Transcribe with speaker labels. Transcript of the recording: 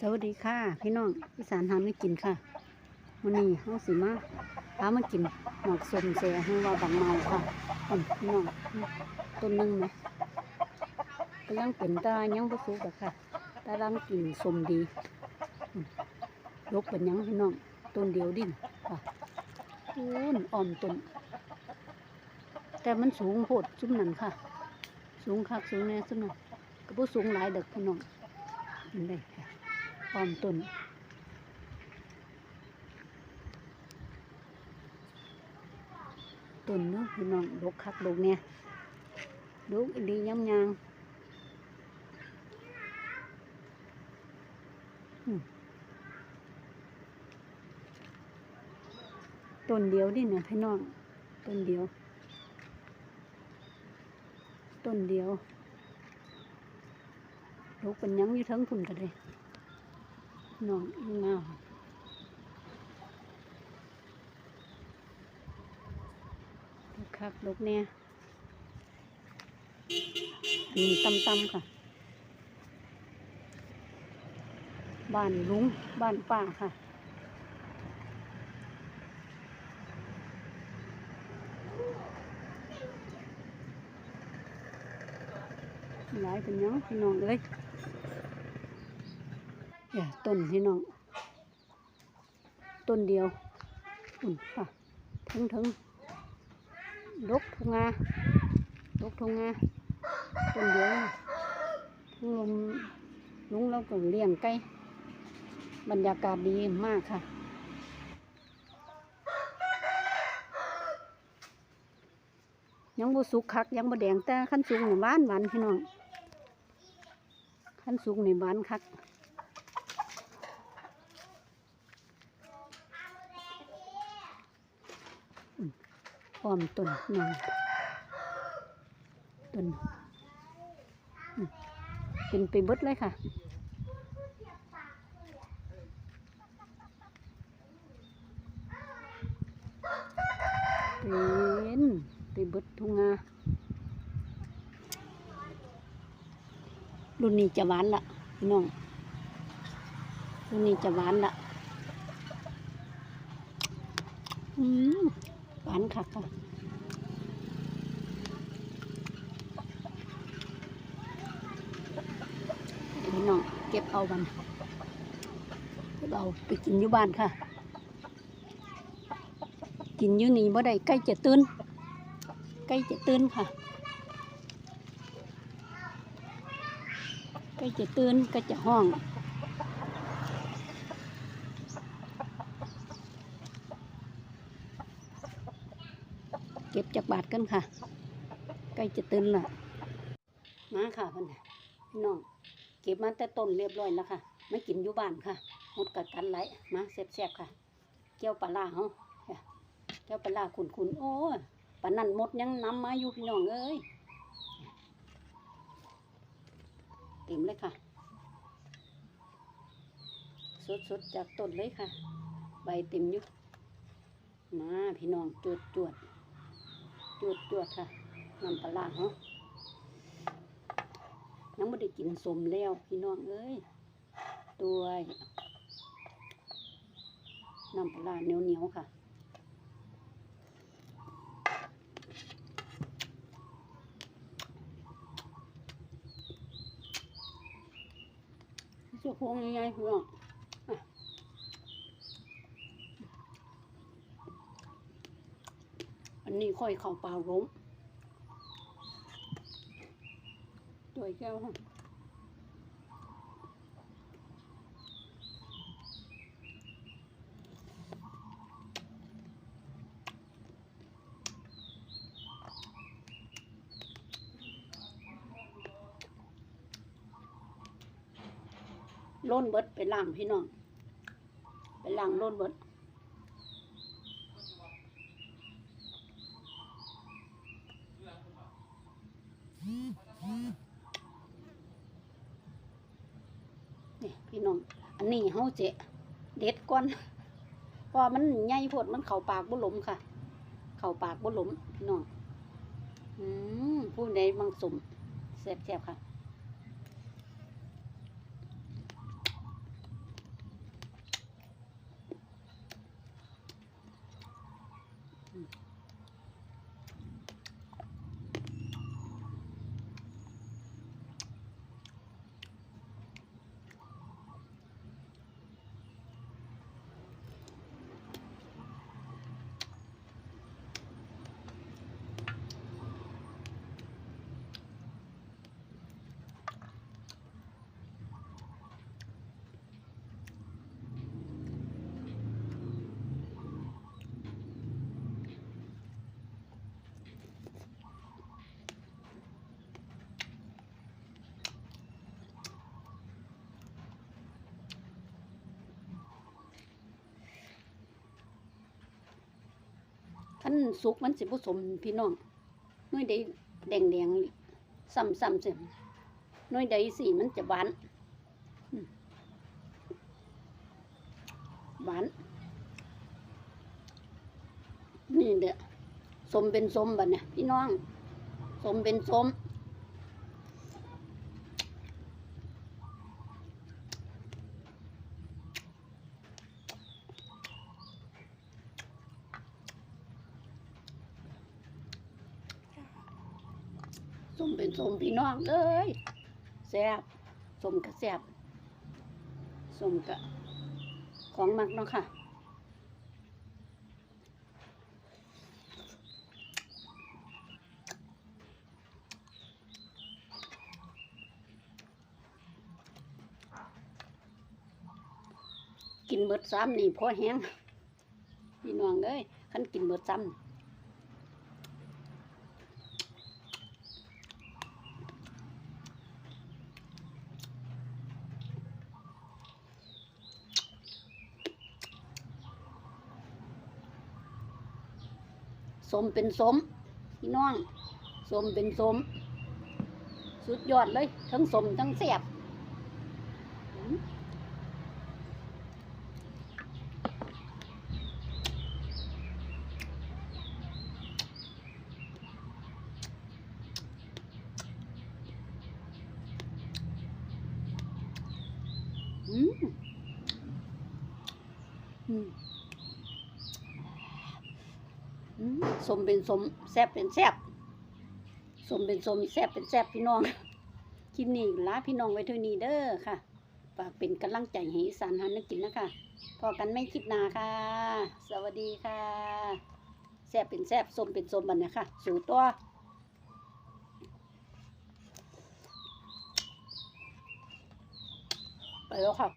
Speaker 1: สวัสดีค่ะ พี่น้องอีสานทำไม่กินค่ะวันนี้เฮาสิมาพามากินหมอกสมเสียให้ว่าบังเมาค่ะอืมพี่น้องต้นหนึงไหมกำลังเป็นตายังบ่สุกอะค่ะตาลังกินสมดียกเป็นยังพี่น้องต้นเดียวดิ้นค่ะอูนอ่อมต้นแต่มันสูงโพดซุ้มนั่นค่ะ สูงคักสูงแน่ซุ้มนั่นก็บ่สูงหลายเด็กพี่น้องเห็นได้้อมต้นต้นเนู้พี่น้องดกคักดกเนี่ยดกดีย้ำยางต้นเดียวดิเนี่ยพี่น้องต้นเดียว ต้นเดียวดกเป็นยังอยู่ทั้งพุ่นกันเลย น้องงามลูกคักลูกเนี่ยอันนี้ตำตำๆค่ะ บ้านลุง บ้านป้าค่ะหลายเป็นยังพี่น้องเลย อย่าต้นพี่น้อง ต้นเดียวอุ่นค่ะถึงถึงดกทงงาดกทงงาต้นเดียวทั้งลมลุงเราก็เลี้ยงไก่บรรยากาศดีมากค่ะยังบ่สุกคักยังบ่แดงแต่ขั้นสูงในบ้านหวานพี่น้องขั้นสูงในบ้านคัก อ้อมต้นนองต้นเป็นไปบดเลยค่ะเป็นไปบดทุ่งนารุ่นนี้จะหวานละพี่น้องรุ่นนี้จะหวานละอืม หวานค่ะค่ะพี่น้องเก็บเอาบันเก็บเอาไปกินอยู่บ้านค่ะ กินอยู่นี่บ่ได้ใกล้จะตื่นใกล้จะตื่นค่ะใกล้จะตื่นก็จะห้อง ก็บจากบาทกันค่ะ ใกล้จะตื่นละมาค่ะพ่นพี่น้อง เก็บมาแต่ต้นเรียบร้อยแล้วค่ะ ไม่กินอยู่บ้านค่ะหมดกัดกันไหลมาแซ่บๆค่ะเกี่ยวปลาล่าเฮาเกี่ยวปลาล่าขุนๆโอ้ยปลานั่นหมดยังน้ำมาอยู่พี่น้องเอ้ยเต็มเลยค่ะสดๆจากต้นเลยค่ะ ใบเต็มอยู่มาพี่น้องจวดจวด ๆจวดจวดๆค่ะน้ำปลาเนาะน้ำไม่ได้กินสมแล้วพี่น้องเอ้ยด้วน้ำปลาเหนียวเหนียวๆค่ะจ้าพวงยังไงพี่น้องอะอั นี่ค่อยเข้าเปล่าล้มตัวเจ้าล้นเบิดไปล่างพี่น้อง ไปล่างล้นเบิด นี่พี่น้อง อันนี้เฮาเจะเด็ดก่อนเพราะมันใหญ่โพดมันเข่าปากบ่หลมค่ะ เข่าปากบ่หลมพี่น้อง อืมผู้ใดมังสมแซ่บๆค่ะ ขันสุกมันสิบ่สมพี่น้องน้อยใดแดงแดงซ้ำๆเสียหน้อยใดสีมันจะหวานหวานนี่เด้อสมเป็นสมบัดเนี่ยพี่น้อง สมเป็นสม สมเป็นสมพี่น้องเอ้ยแซ่บสมกะแซ่บสมกะของมักเนาะค่ะกินเบิดซ้ำนี่พอแห้งพี่น้องเอ้ยคันกินเบิดซ้ำ สมเป็นสมพี่น้อง สมเป็นสม สุดยอดเลย ทั้งสมทั้งแสบอืมอืมอืม อืม สมเป็นสมแซบเป็นแซบสมเป็นสมแซบเป็นแซบพี่น้องคลิปนี้ลาพี่น้องไว้เท่านี้เด้อค่ะฝากเป็นกำลังใจให้สานหันนักกินนะคะพอกันไม่คลิปหนาค่ะ สวัสดีค่ะแซบเป็นแซบสมเป็นสมบันนะคะสู่ตัวไปแล้วค่ะ